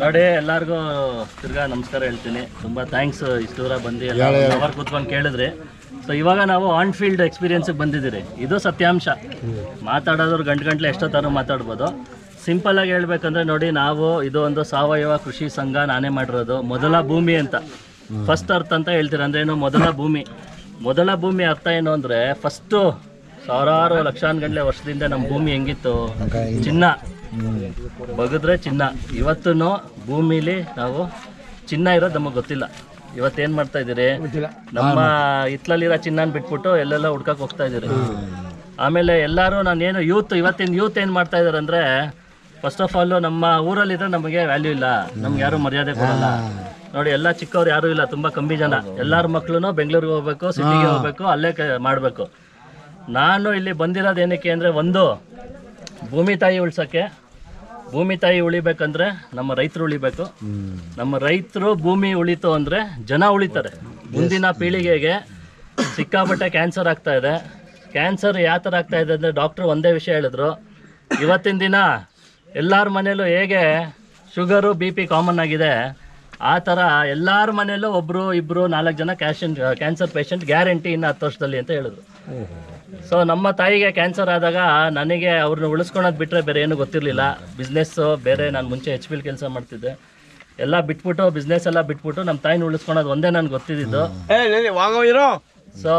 ನೋಡಿ ಎಲ್ಲಾರ್ಗೂ ತಿರ್ಗಾ ನಮಸ್ಕಾರ ಹೇಳ್ತೀನಿ. ತುಂಬಾ ಥ್ಯಾಂಕ್ಸ್ ಇಷ್ಟು ದೂರ ಬಂದು ಅವರ್ ಕೂತ್ಕೊಂಡು ಕೇಳಿದ್ರಿ. ಸೊ ಇವಾಗ ನಾವು ಆನ್ ಫೀಲ್ಡ್ ಎಕ್ಸ್ಪೀರಿಯನ್ಸ್ಗೆ ಬಂದಿದ್ದೀರಿ. ಇದು ಸತ್ಯಾಂಶ. ಮಾತಾಡೋದ್ರು ಗಂಟು ಗಂಟ್ಲೆ ಎಷ್ಟೊತ್ತಾರು ಮಾತಾಡ್ಬೋದು. ಸಿಂಪಲ್ ಆಗಿ ಹೇಳ್ಬೇಕಂದ್ರೆ ನೋಡಿ ನಾವು ಇದು ಒಂದು ಸಾವಯವ ಕೃಷಿ ಸಂಘ ನಾನೇ ಮಾಡಿರೋದು. ಮೊದಲ ಭೂಮಿ ಅಂತ. ಫಸ್ಟ್ ಅರ್ಥ ಅಂತ ಹೇಳ್ತೀರ? ಅಂದ್ರೆ ಏನು ಮೊದಲ ಭೂಮಿ. ಮೊದಲ ಭೂಮಿ ಅರ್ಥ ಏನು ಅಂದ್ರೆ ಫಸ್ಟು ಸಾವಿರಾರು ಲಕ್ಷಾನುಗಟ್ಟಲೆ ವರ್ಷದಿಂದ ನಮ್ಮ ಭೂಮಿ ಹೆಂಗಿತ್ತು? ಚಿನ್ನ. ಬಗದ್ರೆ ಚಿನ್ನ. ಇವತ್ತು ಭೂಮಿಲಿ ನಾವು ಚಿನ್ನ ಇರೋದು ನಮಗೆ ಗೊತ್ತಿಲ್ಲ. ಇವತ್ತೇನ್ ಮಾಡ್ತಾ ಇದ್ದೀರಿ? ನಮ್ಮ ಹಿತ್ಲಲ್ಲಿರೋ ಚಿನ್ನನ ಬಿಟ್ಬಿಟ್ಟು ಎಲ್ಲೆಲ್ಲ ಹುಡ್ಕಕ್ ಹೋಗ್ತಾ ಇದ್ದೀರಿ. ಆಮೇಲೆ ಎಲ್ಲರೂ ನಾನೇನು ಯೂತ್ ಇವತ್ತಿನ ಯೂತ್ ಏನು ಮಾಡ್ತಾ ಇದ್ದಾರೆ ಅಂದ್ರೆ ಫಸ್ಟ್ ಆಫ್ ಆಲ್ ನಮ್ಮ ಊರಲ್ಲಿದ್ರೆ ನಮಗೆ ವ್ಯಾಲ್ಯೂ ಇಲ್ಲ. ನಮ್ಗೆ ಯಾರು ಮರ್ಯಾದೆ ಕೊಡಲ್ಲ. ನೋಡಿ ಎಲ್ಲ ಚಿಕ್ಕವ್ರು ಯಾರು ಇಲ್ಲ. ತುಂಬಾ ಕಮ್ಮಿ ಜನ. ಎಲ್ಲಾರ ಮಕ್ಕಳು ಬೆಂಗಳೂರಿಗೆ ಹೋಗ್ಬೇಕು ಸಿಟಿಗೆ ಹೋಗ್ಬೇಕು ಅಲ್ಲೇ ಮಾಡ್ಬೇಕು. ನಾನು ಇಲ್ಲಿ ಬಂದಿರೋದು ಏನಕ್ಕೆ ಅಂದ್ರೆ ಒಂದು ಭೂಮಿ ತಾಯಿ ಉಳ್ಸಕ್ಕೆ ಭೂಮಿ ತಾಯಿ ಉಳಿಬೇಕಂದ್ರೆ ನಮ್ಮ ರೈತರು ಉಳಿಬೇಕು. ನಮ್ಮ ರೈತರು ಭೂಮಿ ಉಳಿತು ಅಂದ್ರೆ ಜನ ಉಳಿತಾರೆ. ಮುಂದಿನ ಪೀಳಿಗೆಗೆ ಸಿಕ್ಕಾಪಟ್ಟೆ ಕ್ಯಾನ್ಸರ್ ಆಗ್ತಾ ಇದೆ. ಕ್ಯಾನ್ಸರ್ ಯಾವ ಥರ ಆಗ್ತಾ ಇದೆ ಅಂದರೆ ಡಾಕ್ಟ್ರು ಒಂದೇ ವಿಷಯ ಹೇಳಿದ್ರು. ಇವತ್ತಿನ ದಿನ ಎಲ್ಲರ ಮನೇಲೂ ಹೇಗೆ ಶುಗರು ಬಿ ಪಿ ಕಾಮನ್ ಆಗಿದೆ. ಆ ಥರ ಎಲ್ಲರ ಮನೆಯಲ್ಲೂ ಒಬ್ಬರು ಇಬ್ಬರು ನಾಲ್ಕು ಜನ ಕ್ಯಾಶನ್ ಕ್ಯಾನ್ಸರ್ ಪೇಷಂಟ್ ಗ್ಯಾರಂಟಿ ಇನ್ನು ಹತ್ತು ವರ್ಷದಲ್ಲಿ ಅಂತ ಹೇಳಿದ್ರು. ಸೊ ನಮ್ಮ ತಾಯಿಗೆ ಕ್ಯಾನ್ಸರ್ ಆದಾಗ ನನಗೆ ಅವ್ರನ್ನ ಉಳಿಸ್ಕೊಳೋದು ಬಿಟ್ಟರೆ ಬೇರೆ ಏನು ಗೊತ್ತಿರಲಿಲ್ಲ. ಬಿಸ್ನೆಸ್ಸು ಬೇರೆ ನಾನು ಮುಂಚೆ ಎಚ್ ಪಿಲ್ ಕೆಲಸ ಮಾಡ್ತಿದ್ದೆ. ಎಲ್ಲ ಬಿಟ್ಬಿಟ್ಟು ಬಿಸ್ನೆಸ್ ಎಲ್ಲ ಬಿಟ್ಬಿಟ್ಟು ನಮ್ಮ ತಾಯಿನ ಉಳಿಸ್ಕೊಳೋದು ಒಂದೇ ನನಗೆ ಗೊತ್ತಿದ್ದು ಸೊ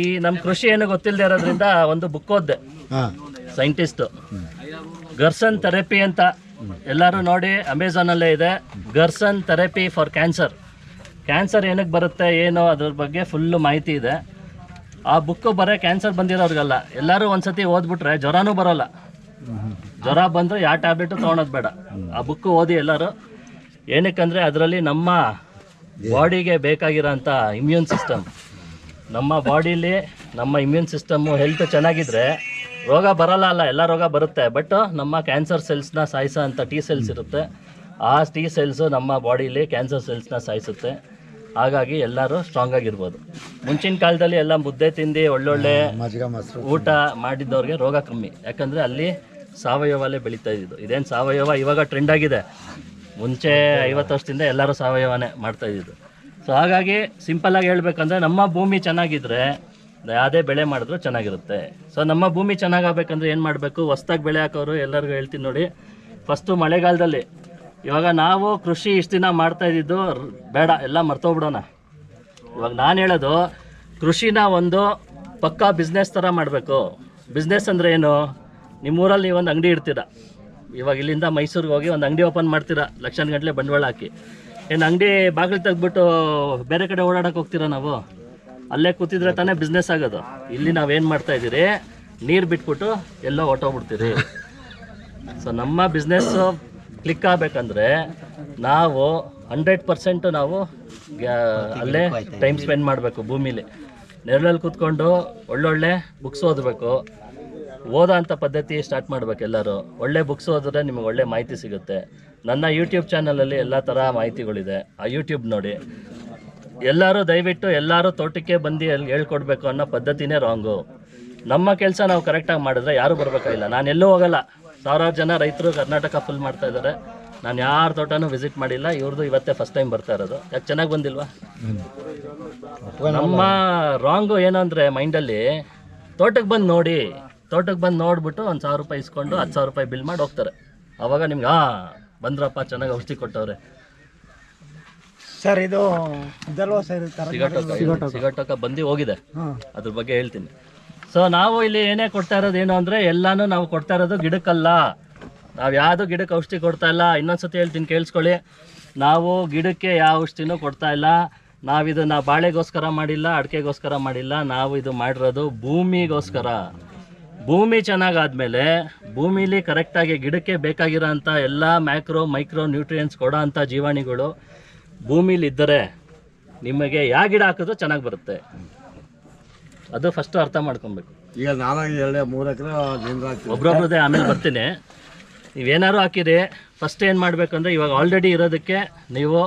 ಈ ನಮ್ಮ ಕೃಷಿ ಏನು ಗೊತ್ತಿಲ್ಲದೆ ಇರೋದ್ರಿಂದ ಒಂದು ಬುಕ್ ಓದ್ದೆ. ಸೈಂಟಿಸ್ಟು ಗರ್ಸನ್ ಥೆರಪಿ ಅಂತ. ಎಲ್ಲರೂ ನೋಡಿ ಅಮೆಝಾನಲ್ಲೇ ಇದೆ. Gerson therapy for cancer cancer ಏನಕ್ಕೆ ಬರುತ್ತೆ, ಏನು, ಅದ್ರ ಬಗ್ಗೆ ಫುಲ್ಲು ಮಾಹಿತಿ ಇದೆ. ಆ ಬುಕ್ಕು ಬರೋ ಕ್ಯಾನ್ಸರ್ ಬಂದಿರೋರ್ಗಲ್ಲ. ಎಲ್ಲರೂ ಒಂದ್ಸತಿ ಓದ್ಬಿಟ್ರೆ ಜ್ವರನೂ ಬರೋಲ್ಲ. ಜ್ವರ ಬಂದರೆ ಯಾವ ಟ್ಯಾಬ್ಲೆಟು ತೊಗೊಳೋದು ಬೇಡ. ಆ ಬುಕ್ಕು ಓದಿ ಎಲ್ಲರೂ. ಏನಕ್ಕಂದರೆ ಅದರಲ್ಲಿ ನಮ್ಮ ಬಾಡಿಗೆ ಬೇಕಾಗಿರೋಂಥ ಇಮ್ಯೂನ್ ಸಿಸ್ಟಮ್ ನಮ್ಮ ಬಾಡಿಲಿ ನಮ್ಮ ಇಮ್ಯೂನ್ ಸಿಸ್ಟಮ್ಮು ಹೆಲ್ತ್ ಚೆನ್ನಾಗಿದ್ರೆ ರೋಗ ಬರಲ್ಲ ಅಲ್ಲ ಎಲ್ಲ ರೋಗ ಬರುತ್ತೆ. ಬಟ್ ನಮ್ಮ ಕ್ಯಾನ್ಸರ್ ಸೆಲ್ಸ್ನ ಸಾಯಿಸೋ ಅಂಥ ಟಿ ಸೆಲ್ಸ್ ಇರುತ್ತೆ. ಆ ಟಿ ಸೆಲ್ಸು ನಮ್ಮ ಬಾಡಿಲಿ ಕ್ಯಾನ್ಸರ್ ಸೆಲ್ಸ್ನ ಸಾಯಿಸುತ್ತೆ. ಹಾಗಾಗಿ ಎಲ್ಲರೂ ಸ್ಟ್ರಾಂಗ್ ಆಗಿರ್ಬೋದು. ಮುಂಚಿನ ಕಾಲದಲ್ಲಿ ಎಲ್ಲ ಮುದ್ದೆ ತಿಂದು ಒಳ್ಳೊಳ್ಳೆ ಊಟ ಮಾಡಿದ್ದವ್ರಿಗೆ ರೋಗ ಕಮ್ಮಿ. ಯಾಕಂದರೆ ಅಲ್ಲಿ ಸಾವಯವಲ್ಲೇ ಬೆಳೀತಾ ಇದ್ದಿದ್ದು. ಇದೇನು ಸಾವಯವ ಇವಾಗ ಟ್ರೆಂಡ್ ಆಗಿದೆ. ಮುಂಚೆ ಐವತ್ತು ವರ್ಷದಿಂದ ಎಲ್ಲರೂ ಸಾವಯವನೇ ಮಾಡ್ತಾ ಇದ್ದಿದ್ದು. ಸೊ ಹಾಗಾಗಿ ಸಿಂಪಲ್ಲಾಗಿ ಹೇಳ್ಬೇಕಂದ್ರೆ ನಮ್ಮ ಭೂಮಿ ಚೆನ್ನಾಗಿದ್ರೆ ಯಾವುದೇ ಬೆಳೆ ಮಾಡಿದ್ರು ಚೆನ್ನಾಗಿರುತ್ತೆ. ಸೊ ನಮ್ಮ ಭೂಮಿ ಚೆನ್ನಾಗಾಗಬೇಕಂದ್ರೆ ಏನು ಮಾಡಬೇಕು? ಹೊಸ್ದಾಗಿ ಬೆಳೆ ಹಾಕೋರು ಎಲ್ಲರಿಗೂ ಹೇಳ್ತೀನಿ ನೋಡಿ. ಫಸ್ಟು ಮಳೆಗಾಲದಲ್ಲಿ ಇವಾಗ ನಾವು ಕೃಷಿ ಇಷ್ಟು ದಿನ ಮಾಡ್ತಾ ಇದ್ದಿದ್ದು ಬೇಡ, ಎಲ್ಲ ಮರ್ತೋಗ್ಬಿಡೋಣ. ಇವಾಗ ನಾನು ಹೇಳೋದು, ಕೃಷಿನ ಒಂದು ಪಕ್ಕಾ ಬಿಸ್ನೆಸ್ ಥರ ಮಾಡಬೇಕು. ಬಿಸ್ನೆಸ್ ಅಂದರೆ ಏನು? ನಿಮ್ಮೂರಲ್ಲಿ ನೀವು ಒಂದು ಅಂಗಡಿ ಇಡ್ತೀರ? ಇವಾಗ ಇಲ್ಲಿಂದ ಮೈಸೂರಿಗೆ ಹೋಗಿ ಒಂದು ಅಂಗಡಿ ಓಪನ್ ಮಾಡ್ತೀರಾ? ಲಕ್ಷಾನ್ ಗಂಟಲೆ ಬಂಡವಾಳ ಹಾಕಿ. ಏನು ಅಂಗಡಿ ಬಾಗಿಲು ತೆಗೆದ್ಬಿಟ್ಟು ಬೇರೆ ಕಡೆ ಓಡಾಡೋಕೆ ಹೋಗ್ತೀರಾ ನಾವು? ಅಲ್ಲೇ ಕೂತಿದ್ರೆ ತಾನೇ ಬಿಸ್ನೆಸ್ ಆಗೋದು. ಇಲ್ಲಿ ನಾವೇನು ಮಾಡ್ತಾ ಇದ್ದೀರಿ? ನೀರು ಬಿಟ್ಬಿಟ್ಟು ಎಲ್ಲೋ ಹೊಟ್ಟೋಗ್ಬಿಡ್ತೀರಿ ಸೊ ನಮ್ಮ ಬಿಸ್ನೆಸ್ ಕ್ಲಿಕ್ ಆಗಬೇಕಂದ್ರೆ ನಾವು ಹಂಡ್ರೆಡ್ ಪರ್ಸೆಂಟ್ ನಾವು ಅಲ್ಲೇ ಟೈಮ್ ಸ್ಪೆಂಡ್ ಮಾಡಬೇಕು ಭೂಮಿಲಿ. ನೆರಳಲ್ಲಿ ಕೂತ್ಕೊಂಡು ಒಳ್ಳೊಳ್ಳೆ ಬುಕ್ಸ್ ಓದಬೇಕು. ಓದೋ ಅಂಥ ಪದ್ಧತಿ ಸ್ಟಾರ್ಟ್ ಮಾಡ್ಬೇಕು ಎಲ್ಲರೂ. ಒಳ್ಳೆ ಬುಕ್ಸ್ ಓದಿದ್ರೆ ನಿಮಗೆ ಒಳ್ಳೆ ಮಾಹಿತಿ ಸಿಗುತ್ತೆ. ನನ್ನ ಯೂಟ್ಯೂಬ್ ಚಾನಲಲ್ಲಿ ಎಲ್ಲ ಥರ ಮಾಹಿತಿಗಳಿದೆ. ಆ ಯೂಟ್ಯೂಬ್ ನೋಡಿ. ಎಲ್ಲರೂ ದಯವಿಟ್ಟು ಎಲ್ಲರೂ ತೋಟಕ್ಕೆ ಬಂದು ಅಲ್ಲಿ ಹೇಳ್ಕೊಡ್ಬೇಕು ಅನ್ನೋ ಪದ್ಧತಿನೇ ರಾಂಗು ನಮ್ಮ ಕೆಲಸ ನಾವು ಕರೆಕ್ಟಾಗಿ ಮಾಡಿದ್ರೆ ಯಾರೂ ಬರಬೇಕಾಗಿಲ್ಲ. ನಾನು ಎಲ್ಲೂ ಹೋಗಲ್ಲ. ಸಾವಿರಾರು ಜನ ರೈತರು ಕರ್ನಾಟಕ ಫುಲ್ ಮಾಡ್ತಾ ಇದ್ದಾರೆ. ನಾನು ಯಾರ ತೋಟನೂ ವಿಸಿಟ್ ಮಾಡಿಲ್ಲ. ಇವ್ರದ್ದು ಇವತ್ತೇ ಫಸ್ಟ್ ಟೈಮ್ ಬರ್ತಾ ಇರೋದು. ಯಾಕೆ ಚೆನ್ನಾಗಿ ಬಂದಿಲ್ವಾ? ನಮ್ಮ ರಾಂಗು ಏನು ಅಂದರೆ ಮೈಂಡಲ್ಲಿ ತೋಟಕ್ಕೆ ಬಂದು ನೋಡಿ ತೋಟಕ್ಕೆ ಬಂದು ನೋಡಿಬಿಟ್ಟು ಒಂದು ಸಾವಿರ ರೂಪಾಯಿ ಇಸ್ಕೊಂಡು ಹತ್ತು ಸಾವಿರ ರೂಪಾಯಿ ಬಿಲ್ ಮಾಡಿ ಹೋಗ್ತಾರೆ. ಅವಾಗ ನಿಮ್ಗೆ ಹಾಂ ಬಂದ್ರಪ್ಪ, ಚೆನ್ನಾಗಿ ಔಷಧಿ ಕೊಟ್ಟವ್ರೆ. ಸರ್ ಇದು ಇದಲ್ವಾ ಸರ್ ಸಿಗಟೋಕ ಸಿಗಟೋಕ. ಬಂದು ಹೋಗಿದೆ. ಅದ್ರ ಬಗ್ಗೆ ಹೇಳ್ತೀನಿ. ಸೊ ನಾವು ಇಲ್ಲಿ ಏನೇ ಕೊಡ್ತಾ ಇರೋದು ಏನು ಅಂದ್ರೆ ಎಲ್ಲಾನು ನಾವು ಕೊಡ್ತಾ ಇರೋದು ಗಿಡಕ್ಕಲ್ಲ. ನಾವು ಯಾವುದು ಗಿಡಕ್ಕೆ ಔಷಧಿ ಕೊಡ್ತಾ ಇಲ್ಲ ಇನ್ನೊಂದ್ಸತಿ ಹೇಳ್ತೀನಿ ಕೇಳಿಸ್ಕೊಳ್ಳಿ. ನಾವು ಗಿಡಕ್ಕೆ ಯಾವ ಔಷಧಿನೂ ಕೊಡ್ತಾ ಇಲ್ಲ. ನಾವು ಇದನ್ನ ಬಾಳೆಗೋಸ್ಕರ ಮಾಡಿಲ್ಲ ಅಡಿಕೆಗೋಸ್ಕರ ಮಾಡಿಲ್ಲ. ನಾವು ಇದು ಮಾಡಿರೋದು ಭೂಮಿಗೋಸ್ಕರ. ಭೂಮಿ ಚೆನ್ನಾಗಾದ್ಮೇಲೆ ಭೂಮಿಲಿ ಕರೆಕ್ಟಾಗಿ ಗಿಡಕ್ಕೆ ಬೇಕಾಗಿರೋ ಅಂಥ ಎಲ್ಲ ಮ್ಯಾಕ್ರೋ ಮೈಕ್ರೋ ನ್ಯೂಟ್ರಿಯೆಂಟ್ಸ್ ಕೊಡೋ ಅಂಥ ಜೀವಾಣುಗಳು ಭೂಮಿಲಿ ಇದ್ದರೆ ನಿಮಗೆ ಯಾವ ಗಿಡ ಹಾಕಿದ್ರು ಚೆನ್ನಾಗಿ ಬರುತ್ತೆ. ಅದು ಫಸ್ಟ್ ಅರ್ಥ ಮಾಡ್ಕೊಬೇಕು. ಈಗ ನಾನಾಗಿ ಎರಡು ಮೂರು ಎಕರೆ ಒಬ್ರೊಬ್ರದೇ ಆಮೇಲೆ ಬರ್ತೀನಿ. ನೀವೇನಾದ್ರು ಹಾಕಿರಿ ಫಸ್ಟ್ ಏನು ಮಾಡಬೇಕಂದ್ರೆ ಇವಾಗ ಆಲ್ರೆಡಿ ಇರೋದಕ್ಕೆ ನೀವು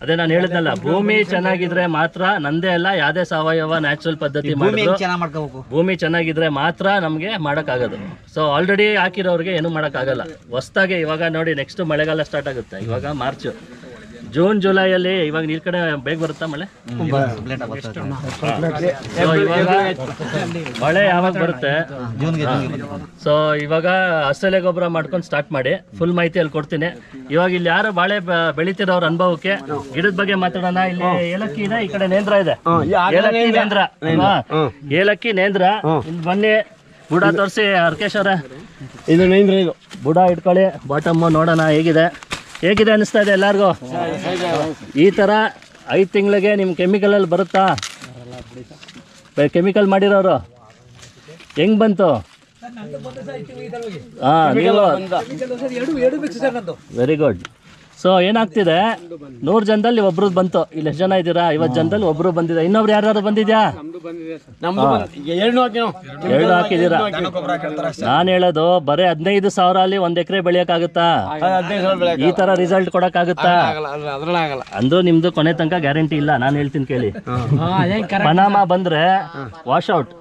ಅದೇ ನಾನು ಹೇಳಿದ್ನಲ್ಲ ಭೂಮಿ ಚೆನ್ನಾಗಿದ್ರೆ ಮಾತ್ರ ನಂದೇ ಅಲ್ಲ ಯಾವುದೇ ಸಾವಯವ ನ್ಯಾಚುರಲ್ ಪದ್ಧತಿ ಮಾಡಿದ್ರು ಭೂಮಿ ಚೆನ್ನಾಗಿದ್ರೆ ಮಾತ್ರ ನಮಗೆ ಮಾಡೋಕ್ಕಾಗೋದು. ಸೊ ಆಲ್ರೆಡಿ ಹಾಕಿರೋರಿಗೆ ಏನು ಮಾಡೋಕ್ಕಾಗಲ್ಲ. ಹೊಸ್ದಾಗೆ ಇವಾಗ ನೋಡಿ ನೆಕ್ಸ್ಟ್ ಮಳೆಗಾಲ ಸ್ಟಾರ್ಟ್ ಆಗುತ್ತೆ. ಇವಾಗ ಮಾರ್ಚ್ ಜೂನ್ ಜುಲೈಯಲ್ಲಿ ಇವಾಗ ನೀರ್ ಕಡೆ ಬೇಗ ಬರುತ್ತಾ ಮಳೆ? So, ಇವಾಗ ಮಳೆ ಯಾವಾಗ ಬರುತ್ತೆ? ಸೊ ಇವಾಗ ಹಸಲೆ ಗೊಬ್ಬರ ಮಾಡ್ಕೊಂಡು ಸ್ಟಾರ್ಟ್ ಮಾಡಿ. ಫುಲ್ ಮಾಹಿತಿ ಅಲ್ಲಿ ಕೊಡ್ತೀನಿ. ಇವಾಗ ಇಲ್ಲಿ ಯಾರು ಬಾಳೆ ಬ- ಬೆಳಿತಿರೋರ ಅನುಭವಕ್ಕೆ ಗಿಡದ ಬಗ್ಗೆ ಮಾತಾಡೋಣ. ಇಲ್ಲಿ ಏಲಕ್ಕಿ ಇದೆ ಈ ಕಡೆ ನೇಂದ್ರ ಇದೆ. ಏಲಕ್ಕಿ ನೇಂದ್ರ. ಅಲ್ವಾ? ಏಲಕ್ಕಿ ನೇಂದ್ರ. ಇಲ್ಲಿ ಬನ್ನಿ. ಬುಡ ತೋರಿಸಿ ಹರ್ಕೇಶ್ ಅವ್ರೆ. ಇದು ನೇಂದ್ರ ಇದು. ಬುಡ ಇಟ್ಕೊಳ್ಳಿ. ಬಾಟಮ್ ನೋಡೋಣ ಹೇಗಿದೆ? ಹೇಗಿದೆ ಅನಿಸ್ತಾ ಇದೆ ಎಲ್ಲಾರ್ಗು? ಈ ಥರ ಐದು ತಿಂಗಳಿಗೆ ನಿಮ್ಮ ಕೆಮಿಕಲಲ್ಲಿ ಬರುತ್ತಾ? ಕೆಮಿಕಲ್ ಮಾಡಿರೋರು? ಹೆಂಗ್ ಬಂತು? ಹಾಂ ವೆರಿ ಗುಡ್ ಸೊ ಏನಾಗ್ತಿದೆ? ನೂರು ಜನದಲ್ಲಿ ಒಬ್ರು ಬಂತು. ಇಲ್ಲಿ ಎಷ್ಟು ಜನ ಇದ್ದೀರಾ? ಐವತ್ತು ಜನದಲ್ಲಿ ಒಬ್ರು ಬಂದಿದೆ. ಇನ್ನೊಬ್ರು ಯಾರು ಬಂದಿದ್ಯಾ? ಎರಡು ಹಾಕಿದ್ದೀರಾ ನಾನು ಹೇಳೋದು ಬರೀ ಹದಿನೈದು ಸಾವಿರ ಅಲ್ಲಿ ಒಂದ್ ಎಕರೆ ಬೆಳೆಯಕ್ಕಾಗುತ್ತಾ? ಈ ತರ ರಿಸಲ್ಟ್ ಕೊಡಕ್ಕಾಗುತ್ತಾ? ಆಗಲ್ಲ ಅದ್ರ ಅದ್ರಲ್ಲಿ ಆಗಲ್ಲ. ಅಂದ್ರೂ ನಿಮ್ದು ಕೊನೆ ತನಕ ಗ್ಯಾರಂಟಿ ಇಲ್ಲ ನಾನು ಹೇಳ್ತೀನಿ ಕೇಳಿ. ಪನಾಮ ಬಂದ್ರೆ ವಾಶ್ ಔಟ್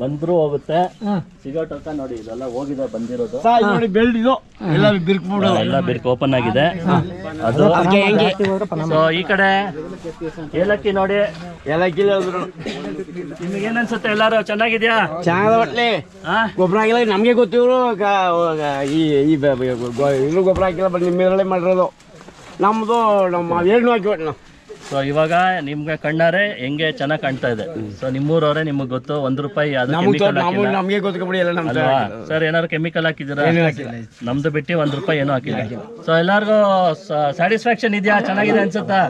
ಬಂದ್ರು ಹೋಗುತ್ತೆ. ಸಿಗೋಟ ನೋಡಿ ಇದೆಲ್ಲ ಹೋಗಿದೆ ಬಂದಿರೋದು. ಸಾರ್ ನೋಡಿ ಬೆಲ್ಟ್ ಇದು. ಎಲ್ಲ ಬಿರ್ಕ್ಬಿಡೋದು ಎಲ್ಲ ಬಿರ್ಕ್ ಓಪನ್ ಆಗಿದೆ. ಅದು ಸೊ ಈ ಕಡೆ ಏಲಕ್ಕಿ ನೋಡಿ ಏಲಕ್ಕಿ ನಿಮ್ಗೆ ಏನ್ ಅನ್ಸುತ್ತೆ ಎಲ್ಲಾರು? ಚೆನ್ನಾಗಿದ್ಯಾ? ಚೆನ್ನಾಗದ ಹೊಟ್ಲಿ. ಹಾ. ಗೊಬ್ಬರ ಹಾಕಿಲ್ಲ ನಮಗೆ ಗೊತ್ತಿವರು ಈ ಗೊಬ್ಬರ ಹಾಕಿಲ್ಲ ನಿಮ್ಮ ಇದರಲ್ಲೇ ಮಾಡಿರೋದು. ನಮ್ಮದು ನಮ್ಮ ಏನು ಹಾಕಿಬಿಟ್ಟು ನಾವು ಸೊ ಇವಾಗ ನಿಮ್ಗೆ ಕಣ್ಣಾರೆ ಹೆಂಗೆ ಚೆನ್ನಾಗಿ ಕಾಣ್ತಾ ಇದೆ. ಸೊ ನಿಮ್ಮೂರವ್ರೆ ನಿಮಗೆ ಗೊತ್ತು ಒಂದ್ ರೂಪಾಯಿ ಅದು ನಮಗೆ ಹಾಕಿಲ್ಲ. ಗೊತ್ತಿಬಿಡಿ ಎಲ್ಲ ನಮ್ಮ ಅಲ್ವಾ? ಸರ್ ಏನಾದ್ರು ಕೆಮಿಕಲ್ ಹಾಕಿದ್ದೀರಾ? ನಮ್ದು ಬಿಟ್ಟು ಒಂದ್ ರೂಪಾಯಿ ಏನೋ ಹಾಕಿಲ್ಲ. ಸೊ ಎಲ್ಲಾರ್ಗು ಸ್ಯಾಟಿಸ್ಫ್ಯಾಕ್ಷನ್ ಇದೆಯಾ? ಚೆನ್ನಾಗಿದೆ ಅನ್ಸುತ್ತಾ?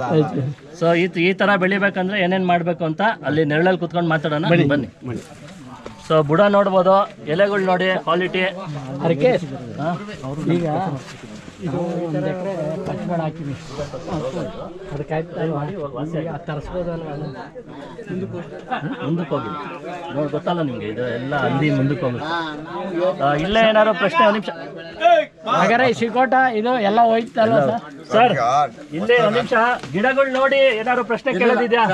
ಸೊ ಈ ಈ ತರ ಬೆಳಿಬೇಕಂದ್ರೆ ಏನೇನ್ ಮಾಡ್ಬೇಕು ಅಂತ ಅಲ್ಲಿ ನೆರಳಲ್ಲಿ ಕುತ್ಕೊಂಡು ಮಾತಾಡೋಣ. ಬನ್ನಿ ಸೊ ಬುಡ ನೋಡ್ಬೋದು ಎಲೆಗಳು ನೋಡಿ ಕ್ವಾಲಿಟಿ ಇದು ಅದಕ್ಕೆ ಮುಂದಕ್ಕೆ ಹೋಗಿ. ನೋಡಿ, ಗೊತ್ತಲ್ಲ ನಿಮ್ಗೆ, ಇದು ಎಲ್ಲ ಅಲ್ಲಿ ಮುಂದಕ್ಕೆ ಹೋಗುತ್ತೆ. ಇಲ್ಲೇ ಏನಾದ್ರು ಪ್ರಶ್ನೆ, ಒಂದು ನಿಮಿಷ. ಹಾಗಾದ್ರೆ ಈ ಚಿಕೋಟ ಇದು ಎಲ್ಲ ಹೋಯ್ತಲ್ಲ ಸರ್? ಸರ್ ಇಲ್ಲೇ ಒಂದ್ ನಿಮಿಷ ಗಿಡಗಳು ನೋಡಿ ಏನಾದ್ರು ಪ್ರಶ್ನೆ ಕೇಳೋದಿದ್ಯಾ?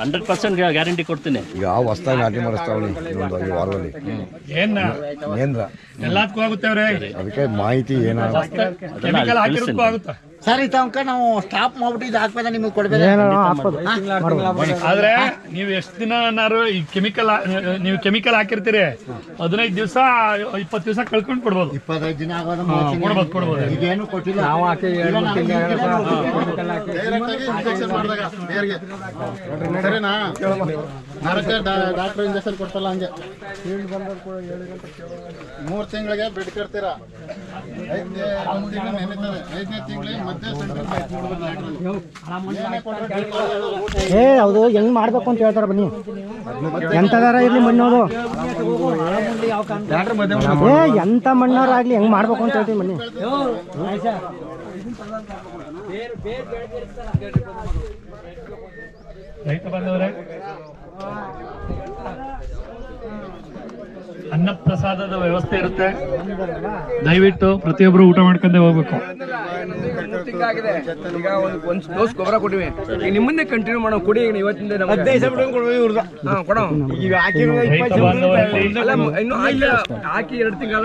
ಹಂಡ್ರೆಡ್ ಪರ್ಸೆಂಟ್ ಗ್ಯಾರಂಟಿ ಕೊಡ್ತೀನಿ. ಯಾವ ಹೊಸ್ತಾಗಿ ನಾಟಿ ಮಾಡಿಸ್ತಾವಣಿ ಇನ್ನೊಂದು ಈ ವಾರದಲ್ಲಿ. ಏನ್ರ? ಎಲ್ಲದಕ್ಕೂ ಆಗುತ್ತೆ ಅವ್ರೆ. ಅದಕ್ಕೆ ಮಾಹಿತಿ ತಿಳಿಸ್ತೀನಿ. ಸರ್ ತಂಕ ನಾವು ಸ್ಟಾಪ್ ಮಾಡ್ಬಿಟ್ಟು ಇದು ಹಾಕ್ಬೇಕ ನಿಮಗೆ ಕೊಡ್ಬೇಕು. ಆದ್ರೆ ನೀವು ಎಷ್ಟು ದಿನನಾರು ಈ ಕೆಮಿಕಲ್ ನೀವು ಕೆಮಿಕಲ್ ಹಾಕಿರ್ತೀರಿ ಹದಿನೈದು ದಿವಸ ಇಪ್ಪತ್ತು ದಿವಸ ಕಳ್ಕೊಂಡು ಕೊಡ್ಬೋದು. ಇಪ್ಪತ್ತೈದು ದಿನ ಆಗೋದು ಕೊಡ್ಬೋದು ಕೊಡ್ಬೋದು. ಇದೇನು ಕೊಟ್ಟಿಲ್ಲ. ನಾವು ಹಾಕಿ ಡಾಕ್ಟರ್ ಇಂಜೆಕ್ಷನ್ ಕೊಡ್ತಲ್ಲ ಹಂಗೆ. ಮೂರು ತಿಂಗಳಿಗೆ ಬೆಡ್ ಕಟ್ತೀರಾ ಏ ಹೌದು ಹೆಂಗ್ ಮಾಡ್ಬೇಕು ಅಂತ ಹೇಳ್ತಾರ ಬನ್ನಿ. ಎಂತದಾರ ಇರ್ಲಿ ಮಣ್ಣೋದು ಏ ಎಂತ ಮಣ್ಣಾರ ಆಗ್ಲಿ ಹೆಂಗ್ ಮಾಡ್ಬೇಕು ಅಂತ ಹೇಳ್ತೀನಿ ಬನ್ನಿ. ರೈತ ಬಂದವರೇ. ಅನ್ನ ಪ್ರಸಾದದ ವ್ಯವಸ್ಥೆ ಇರುತ್ತೆ. ದಯವಿಟ್ಟು ಪ್ರತಿಯೊಬ್ಬರು ಊಟ ಮಾಡ್ಕೊಂಡೇ ಹೋಗ್ಬೇಕು. ಒಂದು ಒಂದು ಡೋಸ್ ಗೊಬ್ಬರ ಕೊಟ್ಟಿವಿ ಈಗ ನಿಮ್ಮನ್ನೇ ಕಂಟಿನ್ಯೂ ಮಾಡೋ ಕೊಡಿ. ಈಗ ಇವತ್ತಿಂದ ಇನ್ನು ಹಾಕಿ ಎರಡು ತಿಂಗಳ